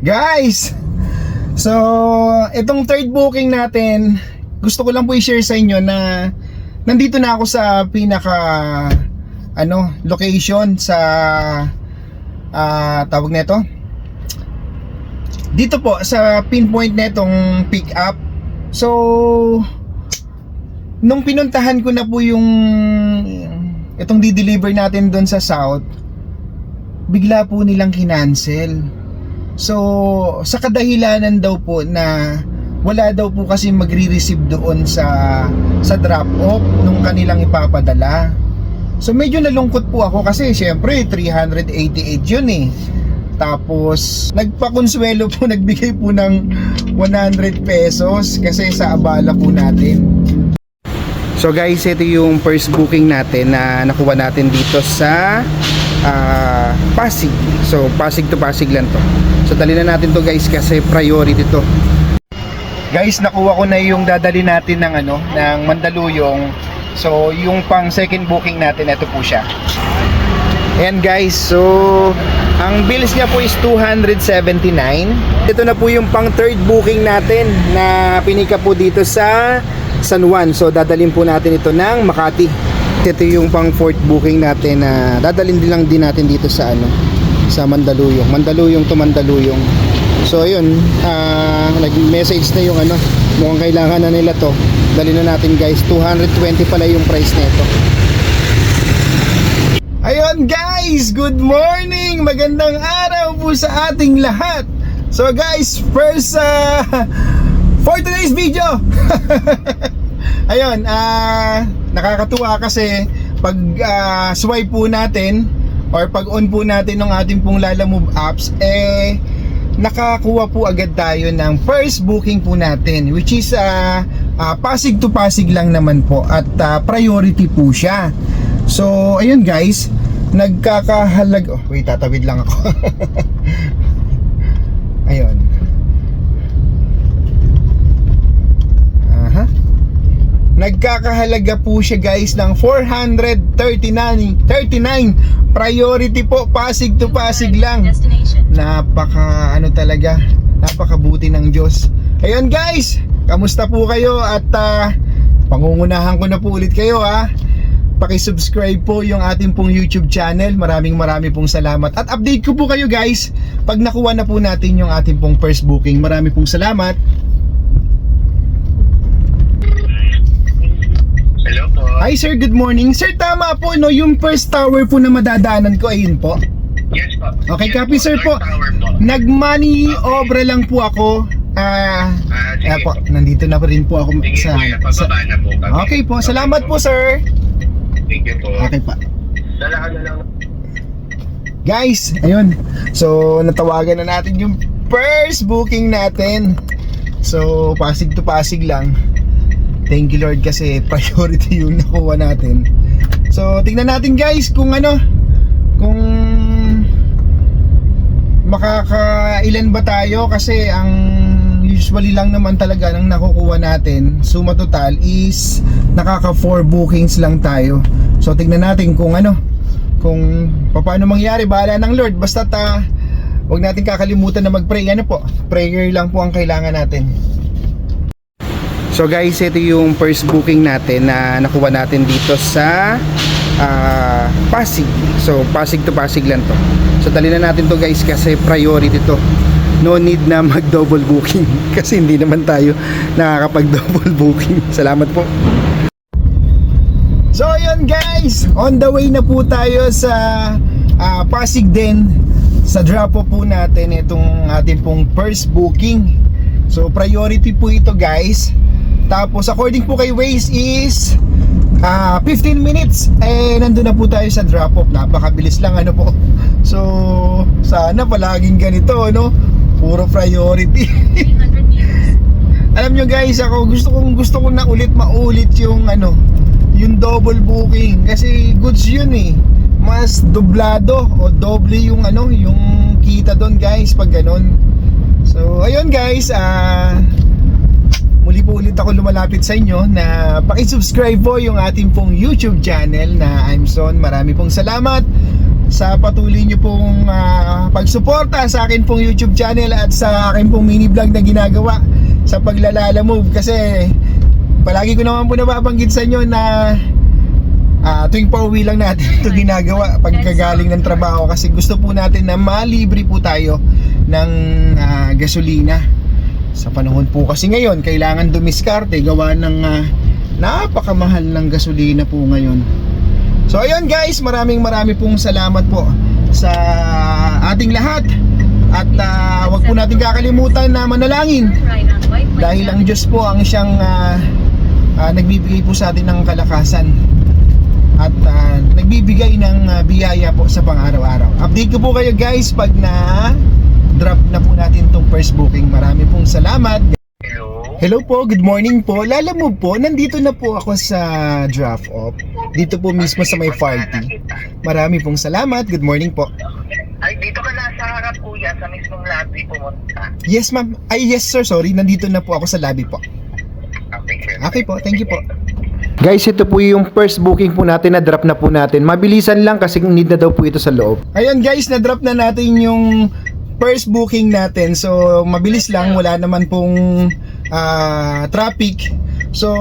Guys! So, itong third booking natin, gusto ko lang po i-share sa inyo na nandito na ako sa pinaka ano, location sa ah tawag nito. Dito po sa pinpoint netong pick up. So, nung pinuntahan ko na po yung itong di-deliver natin doon sa south, bigla po nilang kinancel. So, sa kadahilanan daw po na wala daw po kasi magre-receive doon sa sa drop off nung kanilang ipapadala. So medyo nalungkot po ako kasi syempre 388 yun eh. Tapos nagpakonsuelo po nagbigay po ng 100 pesos kasi sa abala po natin. So guys, ito yung first booking natin na nakuha natin dito sa ah, Pasig. So Pasig to Pasig lang to. So dali na natin to guys kasi priority to. Guys, nakuha ko na yung dadali natin ng ano, ng Mandaluyong. So yung pang second booking natin, ito po siya. Ayan guys, so ang bills niya po is 279. Ito na po yung pang third booking natin na pinika po dito sa San Juan. So dadalhin po natin ito ng Makati. Ito yung pang fourth booking natin na dadalhin din lang din natin dito sa ano sa Mandaluyong. Mandaluyong to Mandaluyong. So ayun, ah, nag-message na yung ano, mukhang kailangan na nila to. Dali na natin guys, 220 pala yung price nito. Ayun guys, good morning! Magandang araw po sa ating lahat. So guys, first uh, for today's video. Ayun, ah nakakatuwa kasi pag ah, swipe po natin or pag on po natin ng ating pong Lala Move apps eh nakakuha po agad tayo ng first booking po natin which is ah, ah, Pasig to Pasig lang naman po at ah, priority po siya. So, ayun guys, nagkakahalag... Oh, wait, tatawid lang ako. ayun. Aha. Nagkakahalaga po siya guys ng 439 39 priority po Pasig to Pasig lang napaka ano talaga napakabuti ng Diyos ayun guys kamusta po kayo at ah, pangungunahan ko na po ulit kayo ha Paki-subscribe po yung ating pong YouTube channel. Maraming marami pong salamat. At update ko po kayo guys pag nakuha na po natin yung ating pong first booking. Marami pong salamat. Hello po. Hi sir, good morning. Sir, tama po no, yung first tower po na madadaanan ko ayun po. Yes po. Okay, yes copy, sir, po. Tower po. Nag-money obra lang po ako. Ah, sige eh po, po. nandito na rin po ako Sige sa, po, sa na po kami. Okay po, salamat po sir. Thank you po. Okay pa. Dalahan na lang. Guys, ayun. So, natawagan na natin yung first booking natin. So, Pasig to Pasig lang. Thank you Lord kasi priority yung nakuha natin. So, tingnan natin guys kung ano, kung makakailan ba tayo kasi ang usually lang naman talaga ng nakukuha natin suma total is nakaka 4 bookings lang tayo. So tingnan natin kung ano kung paano mangyari. Bahala ng Lord. Basta ta wag natin kakalimutan na mag-pray. Ano po? Prayer lang po ang kailangan natin So guys, ito yung first booking natin na nakuha natin dito sa ah, Pasig. So Pasig to Pasig lang to. So dali na natin to guys kasi priority to. No need na mag-double booking kasi hindi naman tayo nakakapag-double booking. Salamat po. So ayun guys, on the way na po tayo sa ah, Pasig din sa drop po natin itong ating pong first booking. So priority po ito guys. Tapos according po kay Waze is ah 15 minutes eh nandun na po tayo sa drop off. Napakabilis lang ano po. So sana palaging ganito no. Puro priority. 300 meters. Alam nyo guys, ako gusto kong gusto ko na ulit maulit yung ano, yung double booking kasi goods yun eh. Mas doblado o doble yung ano, yung kita doon guys pag ganun. So, ayun guys, ah muli po ulit ako lumalapit sa inyo na paki-subscribe po yung ating pong YouTube channel na I'm Son. Marami pong salamat. sa patuloy nyo pong ah, pagsuporta sa akin pong YouTube channel at sa akin pong mini vlog na ginagawa sa paglalala move kasi palagi ko naman po nababanggit sa inyo na ah, tuwing pauwi lang natin ito ginagawa pagkagaling ng trabaho kasi gusto po natin na malibre po tayo ng ah, gasolina sa panahon po kasi ngayon kailangan dumiskarte gawa ng ah, napakamahal ng gasolina po ngayon. So ayun guys, maraming marami pong salamat po sa ating lahat. At ah, wag po natin kakalimutan na manalangin. Dahil ang Diyos po ang siyang ah, ah, nagbibigay po sa atin ng kalakasan. At ah, nagbibigay ng ah, biyaya po sa pang-araw-araw. Update ko po kayo guys pag na drop na po natin tong first booking. Marami pong salamat. Hello? Hello po, good morning po. Lala mo po, nandito na po ako sa drop off. Dito po mismo sa may party. Marami pong salamat. Good morning po. Ay, dito ka na sa harap kuya, sa mismong lobby pumunta. Yes ma'am. Ay yes sir, sorry. Nandito na po ako sa lobby po. Okay, sir. Okay po, thank you po. Guys, ito po yung first booking po natin na drop na po natin. Mabilisan lang kasi need na daw po ito sa loob. Ayun guys, na drop na natin yung first booking natin. So, mabilis lang, wala naman pong ah, traffic. So,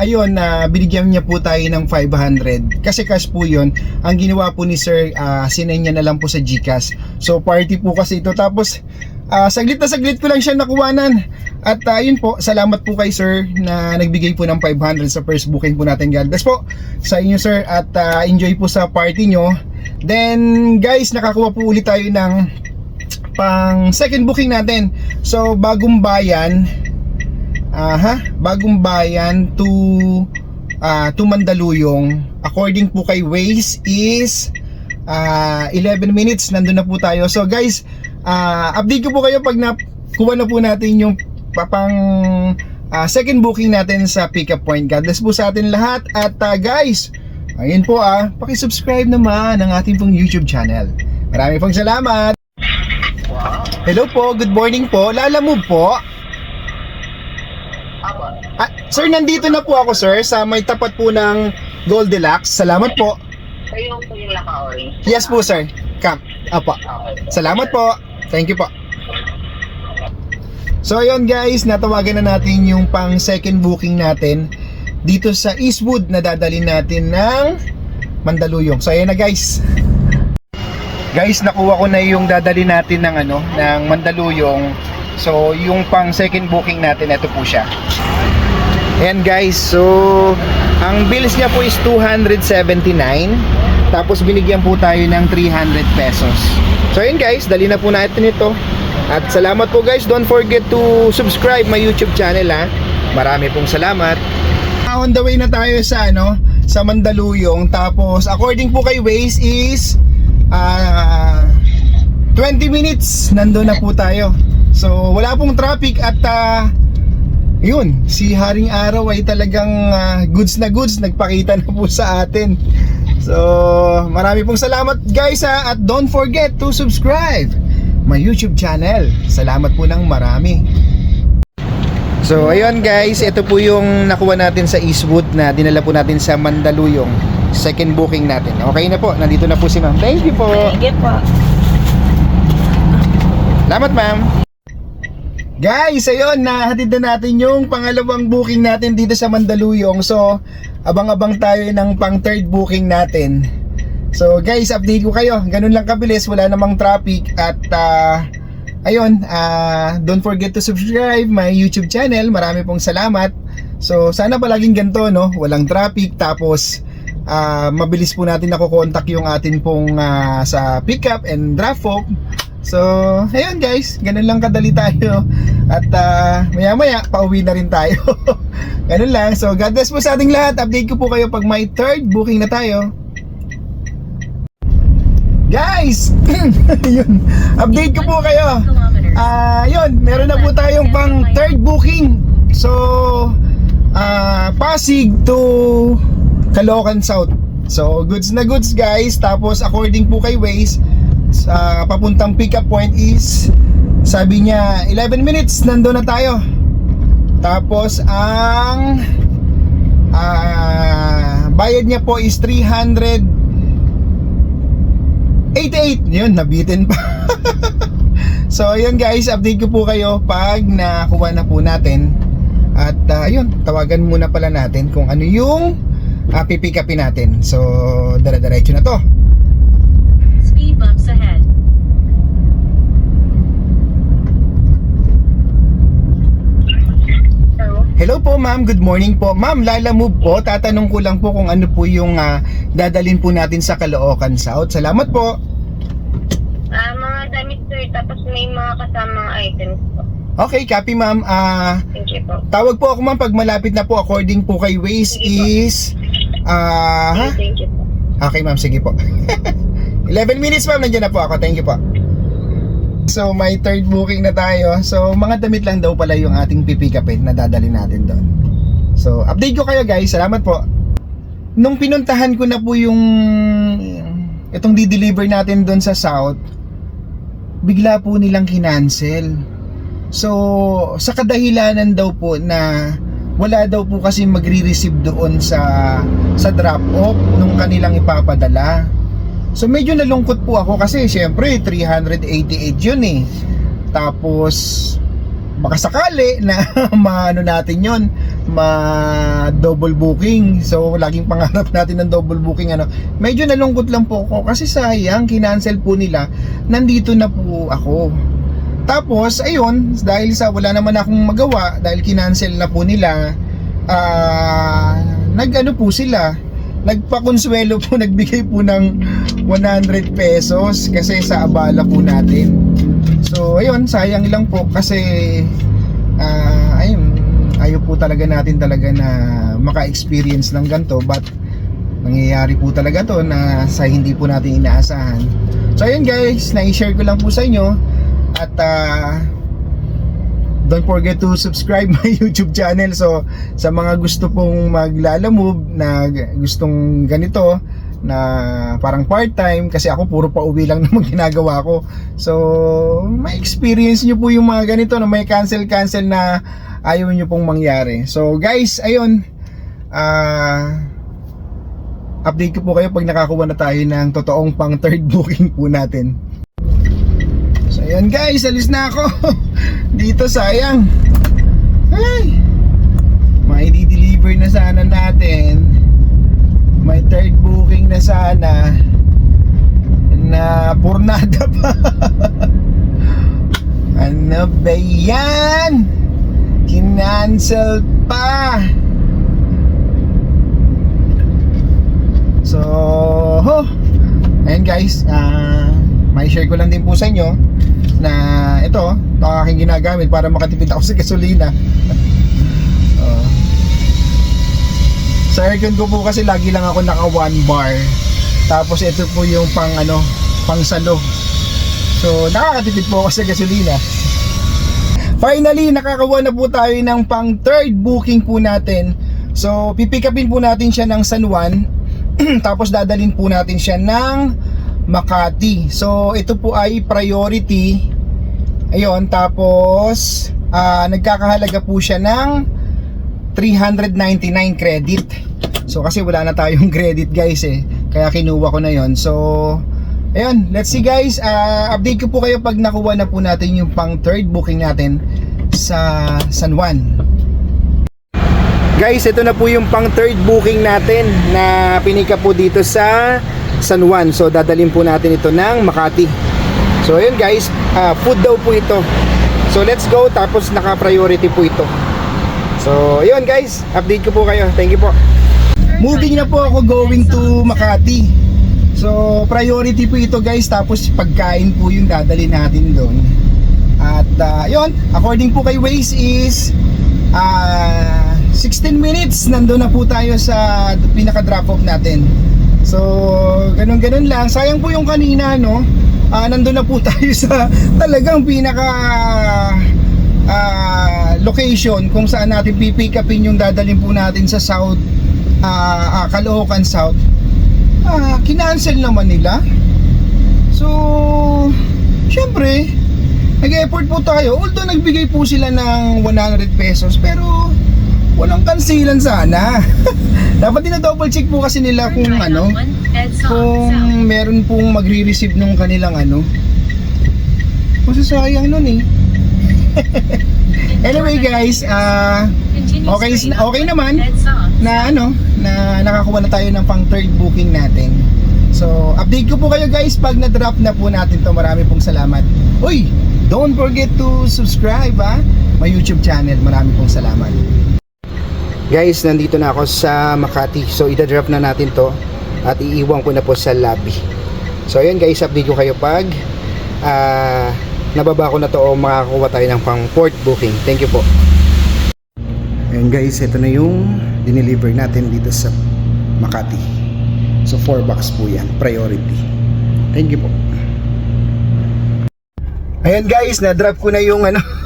ayun, na binigyan niya po tayo ng 500. Kasi cash po yun. Ang ginawa po ni Sir, uh, sinay niya na lang po sa GCash. So, party po kasi ito. Tapos, ah, saglit na saglit ko lang siya nakuwanan. At yun po, salamat po kay Sir na nagbigay po ng 500 sa first booking po natin. God bless po sa inyo Sir at ah, enjoy po sa party nyo. Then, guys, nakakuha po ulit tayo ng pang second booking natin. So, bagong bayan, aha, bagong bayan to ah, to Mandaluyong. According po kay Waze is ah, 11 minutes nandun na po tayo. So guys, ah, update ko po kayo pag nakuha na po natin yung papang ah, second booking natin sa pickup point. God bless po sa atin lahat at ah, guys, ayun po ah, paki-subscribe naman ng ating pong YouTube channel. Maraming pong salamat. Hello po, good morning po. Lala mo po. Apa. Ah, sir, nandito na po ako, sir, sa may tapat po ng Goldilocks. Salamat po. Kayo po yung naka-orange. Yes po, sir. Come. Apa. Okay. Salamat po. Thank you po. So, ayun guys, natawagan na natin yung pang second booking natin dito sa Eastwood na dadalhin natin ng Mandaluyong. So, ayan na guys. Guys, nakuha ko na yung dadalhin natin ng ano, ng Mandaluyong. So, yung pang second booking natin, ito po siya. Ayan guys, so ang bills niya po is 279 tapos binigyan po tayo ng 300 pesos. So ayun guys, dali na po natin ito. At salamat po guys, don't forget to subscribe my YouTube channel ha. Marami pong salamat. On the way na tayo sa ano, sa Mandaluyong tapos according po kay Waze is ah 20 minutes nandun na po tayo. So wala pong traffic at ah, yun, si Haring Araw ay talagang ah, goods na goods nagpakita na po sa atin. So, marami pong salamat guys ha, at don't forget to subscribe my YouTube channel. Salamat po ng marami. So, ayun guys, ito po yung nakuha natin sa Eastwood na dinala po natin sa Mandaluyong. Second booking natin. Okay na po, nandito na po si ma'am. Thank you po. Sige po. Salamat ma'am. Guys, ayun, nahatid na natin yung pangalawang booking natin dito sa Mandaluyong. So, abang-abang tayo ng pang third booking natin. So, guys, update ko kayo. Ganun lang kabilis, wala namang traffic at ah, ayun, ah, don't forget to subscribe my YouTube channel. Marami pong salamat. So, sana palaging ganito, no? Walang traffic tapos ah, mabilis po natin nakokontak yung atin pong ah, sa pickup and drop off. So, ayun guys, ganun lang kadali tayo. At uh, maya maya, pauwi na rin tayo. ganun lang. So, God bless po sa ating lahat. Update ko po kayo pag may third booking na tayo. Guys! yun. Update ko po kayo. Ah, yun, meron na po tayong pang third booking. So, ah, Pasig to Caloocan South. So, goods na goods guys. Tapos, according po kay Waze, sa papuntang pickup point is sabi niya 11 minutes nando na tayo. Tapos, ang ah, bayad niya po is 300 88! Yun, nabitin pa. so, ayun guys, update ko po kayo pag nakuha na po natin. At uh, tawagan muna pala natin kung ano yung uh, pipick upin natin. So, dara-diretso na to. Speed bumps ahead. Hello? Po ma'am, good morning po. Ma'am, Lala Move po. Tatanong ko lang po kung ano po yung ah, dadalhin po natin sa Caloocan South. Salamat po. Ah, mga damit sir, tapos may mga kasamang items po. Okay, copy ma'am. Ah, Thank you po. tawag po ako ma'am pag malapit na po according po kay Waze Sige po. Ah, ha? Thank you po. Okay ma'am, sige po. 11 minutes ma'am, nandiyan na po ako. Thank you po. So may third booking na tayo. So mga damit lang daw pala yung ating pipick upin na dadali natin doon. So update ko kayo guys. Salamat po. Nung pinuntahan ko na po yung itong di-deliver natin doon sa South, bigla po nilang kinancel. So sa kadahilanan daw po na wala daw po kasi magre-receive doon sa sa drop off nung kanilang ipapadala. So medyo nalungkot po ako kasi syempre 388 yun eh. Tapos baka sakali na maano natin yon ma double booking so laging pangarap natin ng double booking ano medyo nalungkot lang po ako kasi sayang kinancel po nila nandito na po ako tapos ayun dahil sa wala naman akong magawa dahil kinancel na po nila ah nag-ano po sila nagpakonsuelo po nagbigay po ng 100 pesos kasi sa abala po natin. So ayun sayang lang po kasi ah ayun ayaw po talaga natin talaga na maka-experience ng ganito but nangyayari po talaga to na sa hindi po natin inaasahan. So ayun guys na-share ko lang po sa inyo at ah, don't forget to subscribe my YouTube channel. So, sa mga gusto pong maglalamove na gustong ganito na parang part-time kasi ako puro pa uwi lang naman ginagawa ko. So, may experience nyo po yung mga ganito na may cancel-cancel na ayaw nyo pong mangyari. So, guys, ayun. Ah... update ko po kayo pag nakakuha na tayo ng totoong pang third booking po natin. Ayan guys, alis na ako. Dito sayang. Ay. May di-deliver na sana natin. May third booking na sana. Na purnada pa. ano ba yan? Kinancel pa. So, ho. Ayan guys, ah may share ko lang din po sa inyo na ito, ito aking ginagamit para makatipid ako sa gasolina. Oh. sa aircon ko po kasi lagi lang ako naka one bar. Tapos ito po yung pang ano, pang salo. So nakakatipid po ako sa gasolina. Finally, nakakawa na po tayo ng pang third booking po natin. So, pipick upin po natin siya ng San Juan. Tapos dadalhin po natin siya ng Makati. So, ito po ay priority. Ayun, tapos ah, nagkakahalaga po siya ng 399 credit. So, kasi wala na tayong credit guys eh. Kaya kinuha ko na yon So, ayun, let's see guys. Ah, update ko po kayo pag nakuha na po natin yung pang third booking natin sa San Juan. Guys, ito na po yung pang third booking natin na pinika po dito sa San Juan. So, dadalhin po natin ito ng Makati. So, ayun guys, ah, food daw po ito. So, let's go. Tapos, naka-priority po ito. So, ayun guys, update ko po kayo. Thank you po. Moving na po ako going to Makati. So, priority po ito guys. Tapos, pagkain po yung dadalhin natin doon. At, ah, yun, according po kay Waze is ah 16 minutes nandun na po tayo sa pinaka drop off natin so ganun ganun lang sayang po yung kanina no Ah, nandun na po tayo sa talagang pinaka ah, location kung saan natin pipick upin yung dadalhin po natin sa South ah, ah, Caloocan South. Ah, kinancel naman nila. So syempre nag-effort po tayo. Although nagbigay po sila ng 100 pesos pero Walang kansilan sana. Dapat din na double check po kasi nila kung ano, kung meron pong magre-receive nung kanilang ano. Kasi sayang nun eh. Anyway guys, ah Continue okay, okay naman na ano, na nakakuha na tayo ng pang third booking natin. So, update ko po kayo guys pag na-drop na po natin to. Marami pong salamat. Uy, don't forget to subscribe ha. My YouTube channel. Marami pong salamat. Guys, nandito na ako sa Makati. So, ida-drop na natin to at iiwan ko na po sa lobby. So, ayun guys, update ko kayo pag ah, nababa ko na to o makakakuha tayo ng pang port booking. Thank you po. Ayun guys, ito na yung dineliver natin dito sa Makati. So 4 box po yan, priority. Thank you po. Ayun guys, na-drop ko na yung ano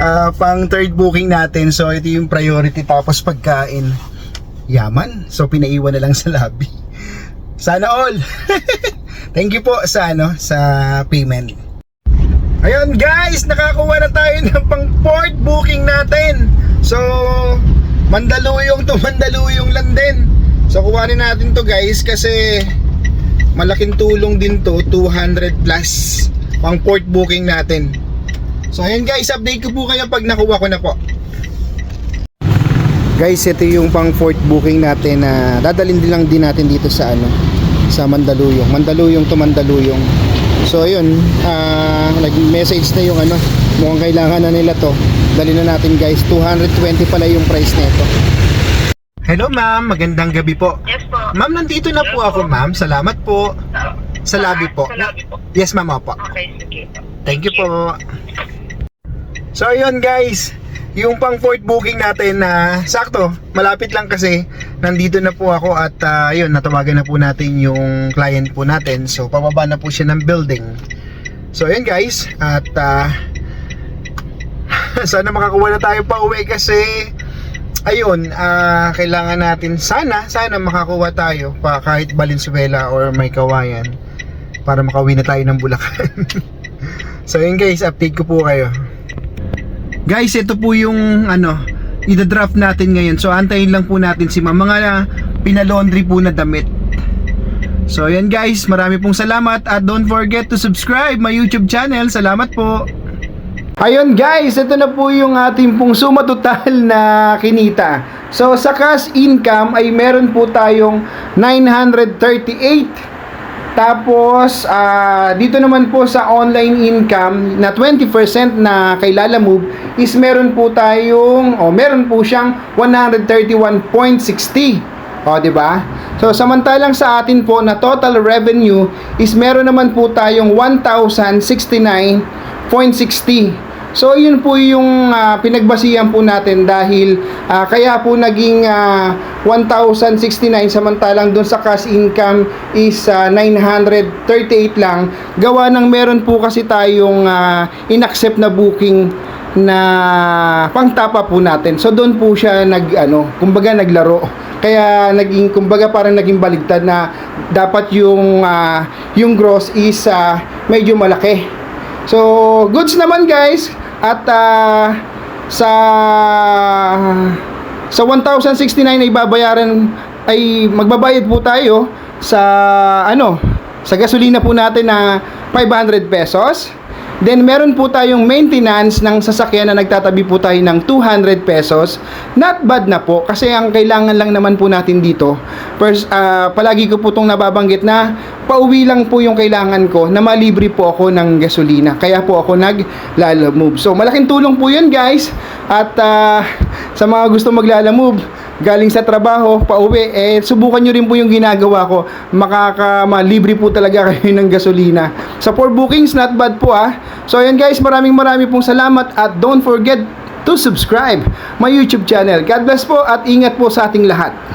ah, pang third booking natin. So ito yung priority tapos pagkain. Yaman. So pinaiwan na lang sa lobby. Sana all. Thank you po sa ano sa payment. Ayun guys, nakakuha na tayo ng pang port booking natin. So, Mandaluyong to Mandaluyong lang din. So, kuhanin natin to guys kasi malaking tulong din to, 200 plus pang port booking natin. So, ayun guys, update ko po kayo pag nakuha ko na po. Guys, ito yung pang port booking natin na dadalhin din lang din natin dito sa ano sa Mandaluyong. Mandaluyong to Mandaluyong. So ayun, ah, nag-message na yung ano, mukhang kailangan na nila to. Dali na natin guys, 220 pala yung price nito. Hello ma'am, magandang gabi po. Yes po. Ma'am, nandito na po ako ma'am. Salamat po. Sa lobby po. Sa lobby po. Yes ma'am, opo. Okay, sige. Thank you po. So ayun guys, yung pang port booking natin na sakto, malapit lang kasi nandito na po ako at ah, ayun, natawagan na po natin yung client po natin. So pababa na po siya ng building. So ayun guys, at ah, sana makakuha na tayo pa uwi kasi ayun, ah, kailangan natin sana, sana makakuha tayo pa kahit Valenzuela or may kawayan para makauwi na tayo ng Bulacan. so yun guys, update ko po kayo. Guys, ito po yung ano, ida-draft natin ngayon. So antayin lang po natin si ma'am. Mga pinalaundry po na damit. So yan guys, marami pong salamat at don't forget to subscribe my YouTube channel. Salamat po. Ayun guys, ito na po yung ating pong suma total na kinita. So sa cash income ay meron po tayong 938 tapos, ah, dito naman po sa online income na 20% na kay Lala Move is meron po tayong, o meron po siyang 131.60. O, di ba? So, samantalang sa atin po na total revenue is meron naman po tayong 1,069.60. So, yun po yung ah, pinagbasihan po natin dahil ah, kaya po naging ah, 1,069 samantalang doon sa cash income is ah, 938 lang. Gawa ng meron po kasi tayong ah, inaccept na booking na pangtapa po natin. So doon po siya nag ano, kumbaga naglaro. Kaya naging kumbaga parang naging baligtad na dapat yung ah, yung gross is ah, medyo malaki. So goods naman guys at ah, sa sa 1,069 ay babayaran ay magbabayad po tayo sa ano sa gasolina po natin na 500 pesos Then meron po tayong maintenance ng sasakyan na nagtatabi po tayo ng 200 pesos. Not bad na po kasi ang kailangan lang naman po natin dito. First, ah, palagi ko po itong nababanggit na pauwi lang po yung kailangan ko na malibre po ako ng gasolina. Kaya po ako nag-lalamove. So malaking tulong po yun guys. At ah, sa mga gusto maglalamove, galing sa trabaho, pauwi, eh subukan nyo rin po yung ginagawa ko. Makaka-libre po talaga kayo ng gasolina. Sa for bookings, not bad po ah. So ayan guys, maraming maraming pong salamat at don't forget to subscribe my YouTube channel. God bless po at ingat po sa ating lahat.